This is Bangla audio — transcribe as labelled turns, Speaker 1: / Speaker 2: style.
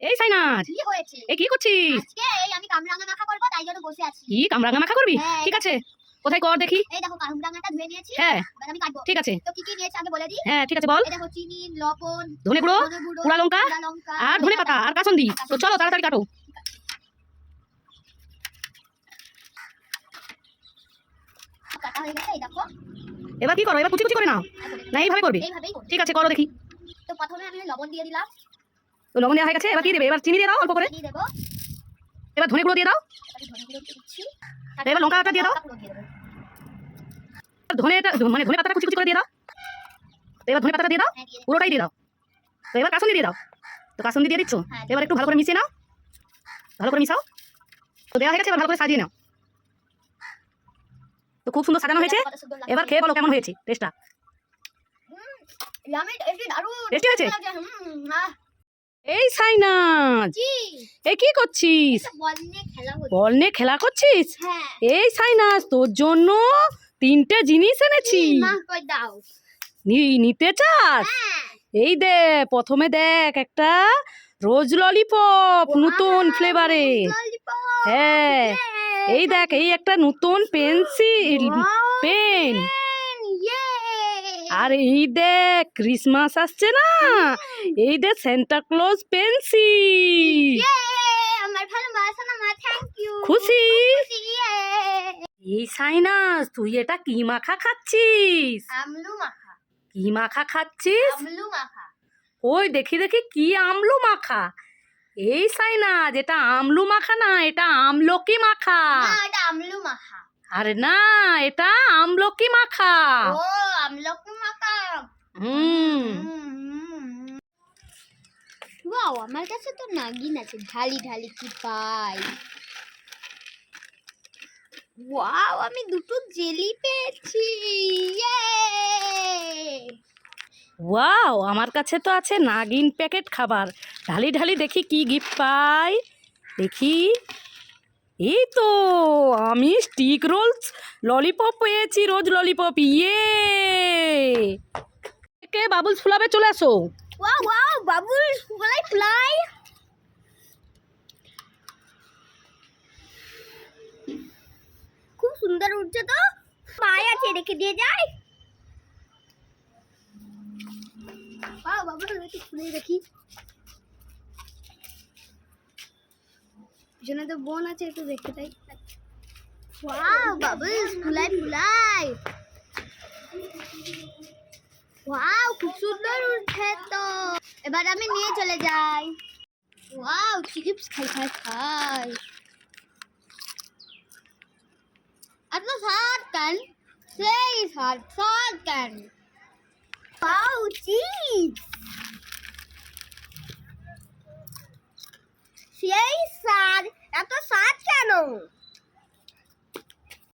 Speaker 1: এই সাইনাজ
Speaker 2: কি হয়েছে?
Speaker 1: এই কি করছিস?
Speaker 2: আজকে এই আমি কামরাঙা মাখা করব তাই জন্য বসে আছি।
Speaker 1: কি কামরাঙা মাখা করবি?
Speaker 2: হ্যাঁ,
Speaker 1: ঠিক আছে। কোথায় কর দেখি।
Speaker 2: এই দেখো কামরাঙাটা ধুয়ে নিয়েছি।
Speaker 1: হ্যাঁ।
Speaker 2: এবার আমি কাটবো।
Speaker 1: ঠিক আছে।
Speaker 2: তো কি কি নিয়েছি আগে বলে দিই?
Speaker 1: হ্যাঁ ঠিক আছে বল।
Speaker 2: এই দেখো চিনি লবণ
Speaker 1: ধনে গুঁড়ো পোড়া লঙ্কা আর ধনে পাতা আর কাসন্দি। তো চলো তাড়াতাড়ি কাটো।
Speaker 2: কাটা হয়ে গেছে এই দেখো।
Speaker 1: এবার কি করো? এবার কুচি কুচি করে নাও। না এইভাবে করবি। ঠিক আছে করো দেখি।
Speaker 2: তো প্রথমে আমি লবণ দিয়ে দিলাম।
Speaker 1: তো লবণ দেওয়া হয়ে গেছে এবার কি দেবে? এবার চিনি দিয়ে দাও অল্প করে। এবার ধনে গুঁড়ো দিয়ে দাও।
Speaker 2: ধনে
Speaker 1: এবার লঙ্কাটা দিয়ে দাও। ধনেটা মানে ধনে পাতাটা কুচি কুচি করে দিয়ে দাও। এবার ধনে পাতাটা দিয়ে দাও
Speaker 2: হ্যাঁ,
Speaker 1: পুরোটাই দিয়ে দাও। তো এবার কাসন্দি দিয়ে দাও। তো কাসন্দি দিয়ে দিচ্ছ?
Speaker 2: হ্যাঁ,
Speaker 1: এবার একটু ভালো করে মিশিয়ে নাও। ভালো করে মিশাও। তো দেওয়া হয়ে গেছে এবার ভালো করে সাজিয়ে নাও। তো খুব সুন্দর সাজানো হয়েছে। এবার খেয়ে বলো কেমন হয়েছে টেস্টটা।
Speaker 2: Tasty
Speaker 1: হয়েছে? এই সাইনাজ এ কি করছিস?
Speaker 2: বল নিয়ে খেলা
Speaker 1: করছিস?
Speaker 2: হ্যাঁ,
Speaker 1: এই সাইনাজ তোর জন্য তিনটে জিনিস এনেছি। নিতে চাস?
Speaker 2: হ্যাঁ,
Speaker 1: এই দে প্রথমে দেখ একটা রোজ ললিপপ নতুন ফ্লেভারে হ্যাঁ। এই দেখ এই একটা নতুন পেন্সিল আর এই দেখ ক্রিসমাস আসছে না। এই দেখ সেন্টা ক্লজ
Speaker 2: you.
Speaker 1: খুশি? এই সাইনাস তুই এটা কি মাখা খাচ্ছিস?
Speaker 2: আমলু মাখা,
Speaker 1: কি মাখা খাচ্ছিস?
Speaker 2: আমলু মাখা।
Speaker 1: ওই দেখি দেখি কি আমলু মাখা। এই সাইনাজ এটা আমলু মাখা না এটা আমলকি মাখা।
Speaker 2: এটা আমলু মাখা।
Speaker 1: আরে না এটা আমলকি মাখা।
Speaker 2: ও, আমলকি মাখা।
Speaker 1: হুম।
Speaker 2: ওয়াও আমার কাছে তো নাগিন আছে। ঢালি ঢালি কি পাই? ওয়াও আমি দুটো জেলি পেয়েছি। ইয়ে
Speaker 1: ওয়াও আমার কাছে তো আছে নাগিন প্যাকেট খাবার। ঢালি ঢালি দেখি কি গিফট পাই। দেখি। এই তো আমি স্টিক রোলস ললিপপ পেয়েছি রোজ ললিপপ ইয়ে বাবুলস ফুলাবে চলে আসো।
Speaker 2: Wow wow, bubble fly fly. খুব সুন্দর উঠছে তো। পায়ে আছে, রেখে দিয়ে যাই। ওয়াও, বাবুল একটু খুলে দেখি। পিছনে তো বোন আছে, একটু দেখতে তাই ওয়াও বাবুলস ফুলাই ফুলাই। ওয়াও খুব সুন্দর উঠছে তো এবার আমি নিয়ে চলে যাই ওয়াও চিপস খাই খাই খাই এত স্বাদ কেন সেই স্বাদ স্বাদ কেন ওয়াও চিপস সেই স্বাদ এত স্বাদ কেন